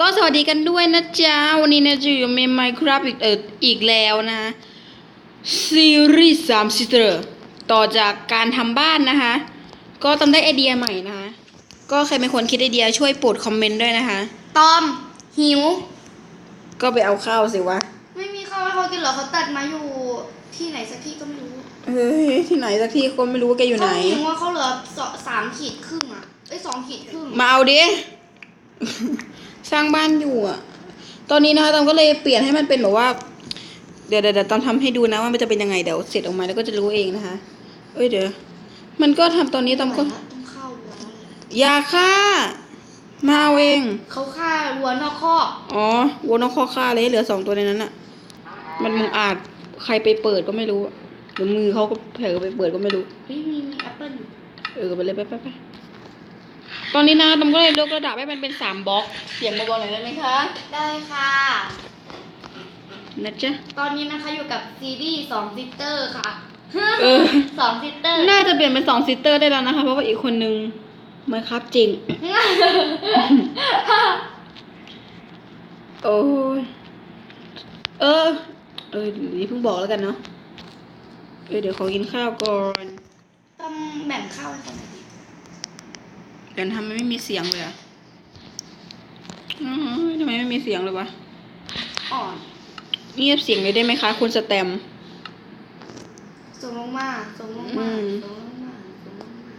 ก็สวัสดีกันด้วยนะจ๊ะ วันนี้นะจะอยู่ใน Minecraft อีกเอออีกแล้วนะซีรีส์สามซิสเตอร์ต่อจากการทำบ้านนะคะ ก็ต้องได้ไอเดียใหม่นะคะ ก็ใครเป็นคนคิดไอเดียช่วยโปรดคอมเมนต์ด้วยนะคะ ตอม หิว ก็ไปเอาข้าวสิวะ ไม่มีข้าวให้เขากินเหรอเขาตัดมาอยู่ที่ไหนสักที่ก็ไม่รู้เฮ้ยที่ไหนสักที่คนไม่รู้ว่าแกอยู่ไหน เขาหิวว่าเขาเหลือสอสามขีดครึ่งอะเอ้ยสองขีดครึ่งมาเอาดิส ร้างบ้านอยู่อะตอนนี้นะคะตอมก็เลยเปลี่ยนให้มันเป็นแบบว่าเดี๋ยวเดี๋ยวเดี๋ยวตอมทำให้ดูนะว่ามันจะเป็นยังไงเดี๋ยวเสร็จออกมาแล้วก็จะรู้เองนะคะ เอ้ยเดี๋ยว มันก็ทำตอนนี้ตอมก็ต้องเข้าวัวแล้วอย่าฆ่า มาเอาเอง เขาฆ่าวัวนอกคอกอ๋อวัวนอกข้อฆ่าเลยเหลือสองตัวในนั้นอะมันมึงอาจใครไปเปิดก็ไม่รู้หรือมือเขาก็เผลอไปเปิดก็ไม่รู้เฮ้ยมีมีแอปเปิ้ลอยู่เออไปเลยไปไปไป ตอนนี้นะตอมก็เลยยกระดับให้มันเป็นสามบล็อกเสียงเบาๆหน่อยได้ไหมคะ ได้ค่ะ นะจ๊ะ ตอนนี้นะคะอยู่กับซีรีส์สองซิสเตอร์ค่ะเออ สองซิสเตอร์ น่าจะเปลี่ยนเป็นสองซิสเตอร์ได้แล้วนะคะ เพราะว่าอีกคนนึงไม่ครับจริง โอ้ยเออ เออนี่เพิ่งบอกแล้วกันเนาะ เออเดี๋ยวขอกินข้าวก่อน ต้องแบ่งข้าวให้เขาหน่อยดิ เดี๋ยวทำไมไม่มีเสียงเลยอะอ๋อทำไมไม่มีเสียงเลยวะอ่อนเงียบเสียงเลยได้ไหมคะ คุณสแตมป์ส่งลงมาส่งลงมาอืมส่งลงมาส่งลงมา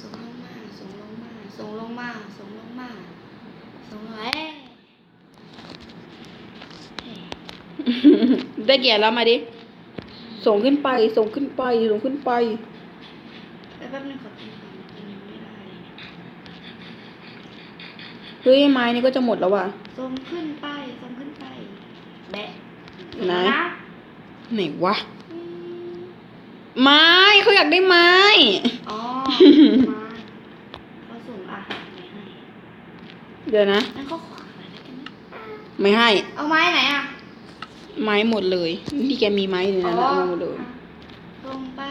ส่งลงมาส่งลงมาส่งลงมาส่งลงมาส่งลงมาเอ้ยเอ้ยได้แก่แล้วมาดิ ส่งขึ้นไป ส่งขึ้นไป ส่งขึ้นไปแป๊บนึงขอกินก่อนกินยังไม่ได้เลย เฮ้ยไม้นี่ก็จะหมดแล้วว่ะส่งขึ้นไปส่งขึ้นไป แบะไหนนะไหนวะอืมไม้เขาอยากได้ไม้ อ๋อมาเขาส่งอาหารไปให้เดี๋ยวนะ งั้นเขาขวางอะไรกันนะไม่ให้ เอาไม้ไหนอะไม้หมดเลย นี่แกมีไม้อยู่ในนั้นนะเอามาหมดเลยอะลงไป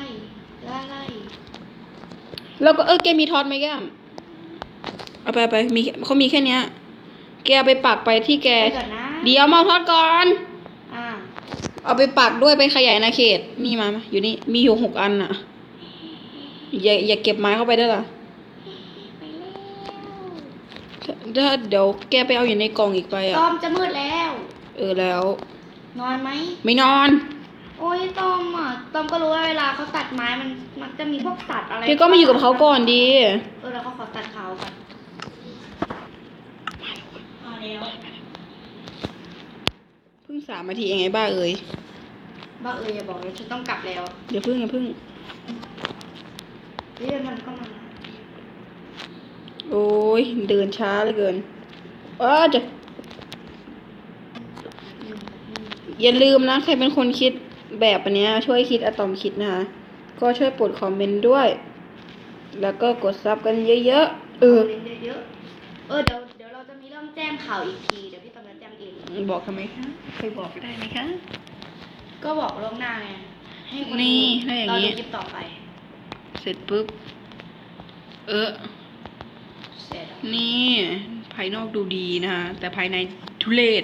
ไล่ไล่แล้วก็เออแกมีท็อตไหมแก้ม เอาไปเอาไปมีเขามีแค่เนี้ย แกเอาไปปักไปที่แกไปก่อนนะ เดี๋ยวมาเอาท็อตก่อน อ่าเอาไปปักด้วยไปขยายอาณาเขตนี่มามาอยู่นี่มีอยู่หกอันน่ะ อย่าอย่าเก็บไม้เข้าไปได้ล่ะไปแล้วถ้าเดี๋ยวแกไปเอาอยู่ในกล่องอีกไปตอะอมจะมืดแล้ว เออแล้ว นอนไหม ไม่นอนโอ้ยตอมอะตอมก็รู้ว่าเวลาเขาตัดไม้มันมันจะมีพวกสัตว์อะไรแกก็มาอยู่กับเขาก่อนดี เออแล้วเขาขอตัดเขาก่อนมา แล้วเพิ่งสามนาทีเองไงบ้าเอ่ยบ้าเอออย่าบอกเลยฉันต้องกลับแล้วเดี๋ยวเพิ่งอย่าเพิ่งเรื่องมันก็มาโอ้ยเดินช้าเหลือเกินอ้าจะอืมอืมอย่าลืมนะใครเป็นคนคิดแบบอันเนี้ยช่วยคิดอะตอมคิดนะคะก็ช่วยปลดคอมเมนต์ด้วย แล้วก็กดซับกันเยอะๆเออคมมนต์เยอะๆเออเดี๋ยวเดี๋ยวเรา จะมีเรื่องแจ้งข่าวอีกที เดี๋ยวพี่ตอมจะแจ้งเอง บอกทำไมคะเคยบอกได้ไหมคะ ก็บอกล่วงหน้าไง ให้คนนี่ถ้าอย่างนี้นี้คลิปต่อไป เสร็จปุ๊บ เออ เสร็จแล้วนี่ ภายนอกดูดีนะคะแต่ภายในทุเรศ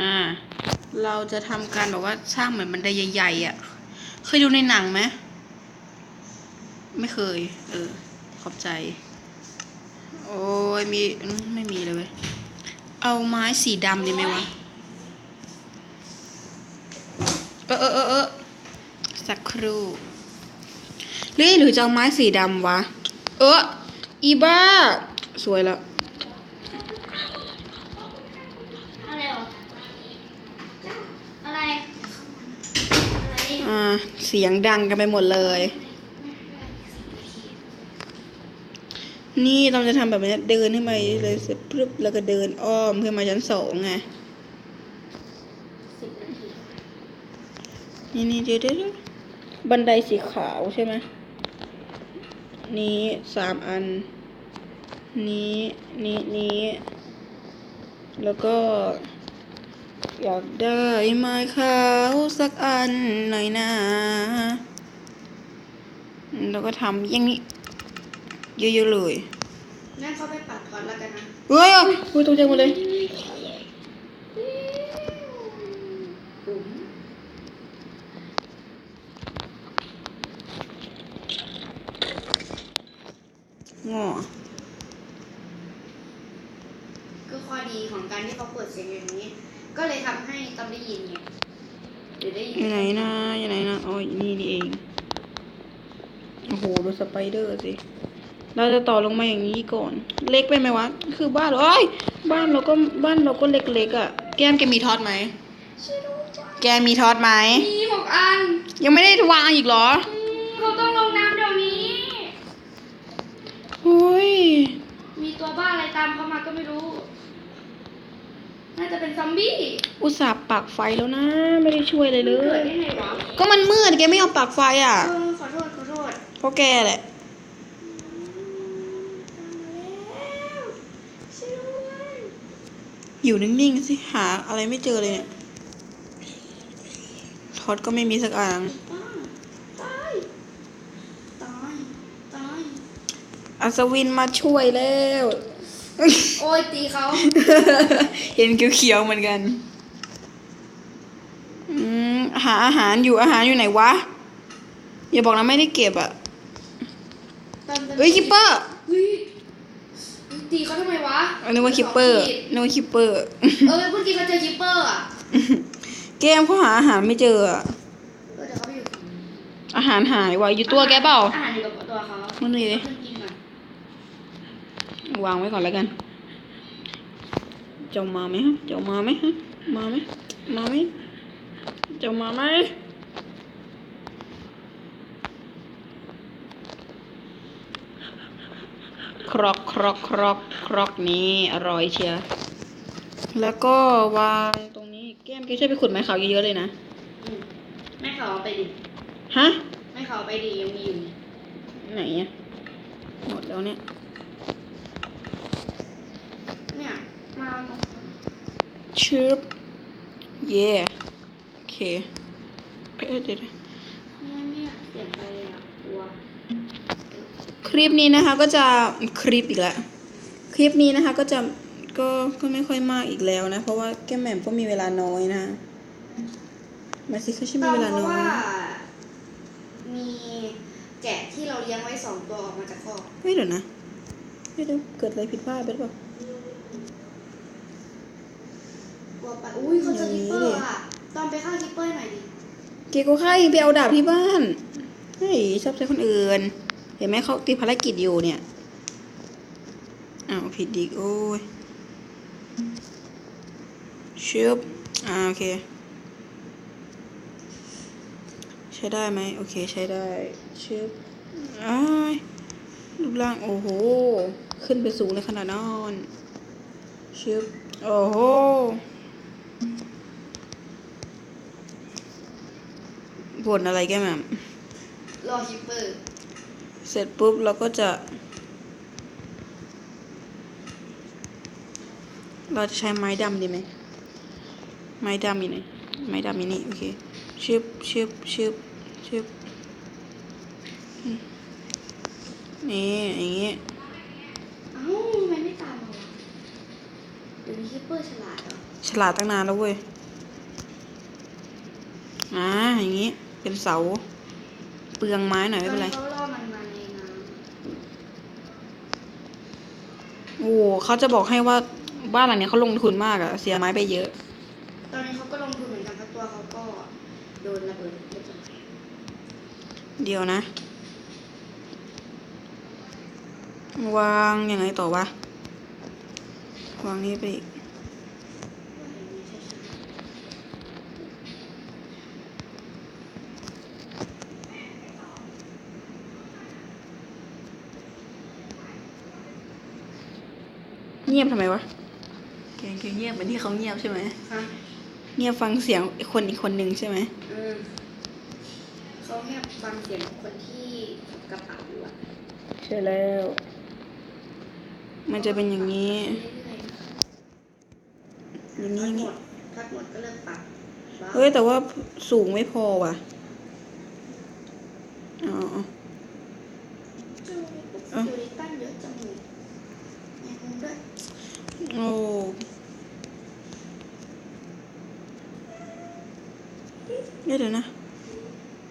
อ่า เราจะทำการแบบว่าสร้างเหมือนบันไดใหญ่ๆอะ่ะ เคยดูในหนังไหมไม่เคย เออ ขอบใจโอ้ยมีอืมไม่มีเลยเว้ยเอาไม้สีดำดีไหมวะเออเออเออเออสักครู่หรือหรือจะเอาไม้สีดำวะ เอออีบ้า สวยแล้วอะไรหรออะไรอะไรอ่าเสียงดังกันไปหมดเลย นี่เราจะทำแบบนี้เดินขึ้นไปเลยเสร็จปุ๊บแล้วก็เดินอ้อมขึ้นมาชั้นสองไงนี่นี่เดี๋ยวเดี๋ยวเดี๋ยวบันไดสีขาวใช่ไหมนี้สามอัน นี้นี้นี้ แล้วก็ อยากได้ไม้ขาวสักอันหน่อยนะแล้วก็ทำอย่างนี้ เยอะๆเลยงั้นเขาไปปัดก่อนแล้วกันนะเฮ้ยอุ้ยตกใจหมดเลยปุ๋มงอคือข้อดีของการที่เขาเปิดเสียงอย่างนี้ ก็เลยทำให้ต้องได้ยินไงหรือได้ยิอยู่ไหนนะอยู่ไหนนะอ๋อนี่นี่เอง โอ้โห ดูสไปเดอร์สิ เราจะต่อลงมาอย่างนี้ก่อน เล็กไปไหมวะ คือบ้านเราเอ้ย บ้านเราก็บ้านเราก็เล็กๆอะ แก้มแกมีทอดไหมช่วยด้วยจ้ะแกมีทอดไหม มีหกอัน ยังไม่ได้วางอีกเหรออืมเขาต้องลงน้ำเดี๋ยวนี้โอ้ย มีตัวบ้าอะไรตามเขามาก็ไม่รู้ น่าจะเป็นซอมบี้ อุตส่าห์ปักไฟแล้วนะ ไม่ได้ช่วยเลยเลเกิดย ได้ไงวะก็มันมืดแกไม่ยอมปักไฟอะ เออขอโทษขอโทษ เพราะแกแหละ ช่วยด้วย อยู่นิ่งๆสิหาอะไรไม่เจอเลยเนี่ยทอดก็ไม่มีสักอันป้าตายตายตายอัศวินมาช่วยแล้ว โอ้ยตีเขา เห็นเขียวๆเหมือนกันอืมหาอาหารอยู่อาหารอยู่ไหนวะ อย่าบอกนะไม่ได้เก็บอะเฮ้ยคิปเปอร์เฮ้ย ตีเขาทำไมวะนึกว่าคิปเปอร์นึกว่าคิปเปอร์ เออเมื่อกี้เขาเจอคิปเปอร์อะแก้มเขาหาอาหารไม่เจออะเออเดี๋ยวเขาไปอยู่อาหารหายว่ะอยู่ตัวแกเปล่าอาหารอยู่กับตัวเขามันนี่ดิเพิ่งกินก่อนวางไว้ก่อนแล้วกันเจ้ามาไหมฮะเจ้ามาไหมฮะมาไหมมาไหมเจ้ามาไหม ครอกครอกครอกครอกนี้อร่อยเชียวแล้วก็วางตรงนี้แก้มแกช่วยไปขุดไม้ขาวเยอะๆเลยนะอืมไม่เขาเอาไปดิฮะไม่เขาเอาไปดิยังมีอยู่นี่ไหนอะหมดแล้วเนี่ยเนี่ยมาตรงชึบเย่โอเคเอ๊ะเดี๋ยวนะ เนี่ยเนี่ยเสียงไปเลยอะกลัว ค ลิปนี้นะคะก็จะคลิปอีกแล้วคลิปนี้นะคะก็จะก็ก็ไม่ค่อยมากอีกแล้วนะ เพราะว่าแก้มแหม่มก็มีเวลาน้อยนะมาสิคือฉันมีเวลาเพน้ราะอยว่ามีแกะที่เราเลี้ยงไว้สองตัวออกมาจากคอกไม่เดี๋ยวนะไม่เดี๋ยวเกิดอะไรผิดพลาดไปหรือเปล่ากลัวไปอุ้ยเขาเจอคิปเปอร์อะ ตอนไปฆ่าคิปเปอร์หน่อยดิ เกโกไข่ไปเอาดาบที่บ้านเฮ้ยชอบใช้คนอื่นเห็นไหมเขาติดภารกิจอยู่เนี่ยอ้าวผิดอีกโอ้ยชึบอ่าโอเค ใช้ได้ไหมโอเคใช้ได้ชึบอ้ายรูปร่างโอ้โห ขึ้นไปสูงเลยขนาดนั้นชึบโอ้โหบ่นอะไรแกแม่รอคิปเปอร์ เสร็จปุ๊บเราก็จะ เราจะใช้ไม้ดำดีไหม ไม้ดำมีไหนไม้ดำมีนี่โอเคชึบชึบชึบชึบอืมนี่ อย่างงี้เอ้าทำไมไม่ตามมาวะเดี๋ยวนี้คิปเปอร์ฉลาดเหรอ ฉลาดตั้งนานแล้วเว้ย อ่า อย่างงี้ เป็นเสา เปลืองไม้หน่อยไม่เป็นไร ตอเขาล่อมันมาในน้ โอ้โหเขาจะบอกให้ว่าบ้านหลังเนี้ยเขาลงทุนมากอะเสียไม้ไปเยอะ ตอนนี้เขาก็ลงทุนเหมือนกันเพราะตัวเขาก็โดนระเบิดเรียบร้อยเดียวนะ วางยังไงต่อวะ วางนี้ไปอีก เงียบทำไมวะแกงเงียบเหมือนที่เขาเงียบใช่ไหมฮะเงียบฟังเสียงคนอีกคนหนึ่งใช่ไหมอืมเขาแค่ฟังเสียงคนที่กระเป๋าอยู่อะใช่แล้ว มันจะเป็นอย่างนี้เรื่อยอย่างๆนี้ พักหมดพักหมดก็เลิกปรับบ้าเฮ้ย แต่ว่าสูงไม่พอว่ะ อ๋อจูเอ้าจูริตันเยอะจังเลยแมงมุม ด้วยโอ้เดี๋ยวนะ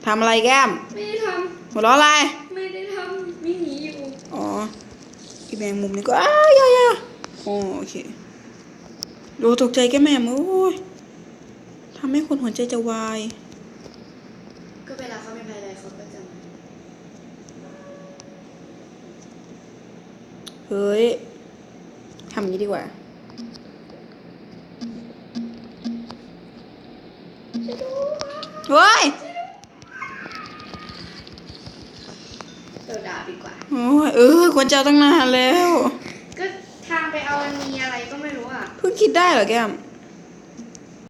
ทำอะไรแก้ม ไม่ได้ทหัวเราะอะไรำไม่ได้ทำวิ่งหนีอยู่อ๋ออีแมงมุมนี่ก็อ้ายายาอ๋อโอเค ดูตกใจแกแม่มโอ้ยทำให้คนหัวใจจะวาย ก็เวลาเขาไม่ไปอะไรเขาก็จะมาเฮ้ยทำอย่างนี้ดีกว่าเฮ้ยเดี๋ยวด่าดีกว่า โอ้ยเออควรจะเอาตั้งนานแล้ว ก็ทางไปเอาอันนี้อะไรก็ไม่รู้อะ เพิ่งคิดได้เหรอแก้ม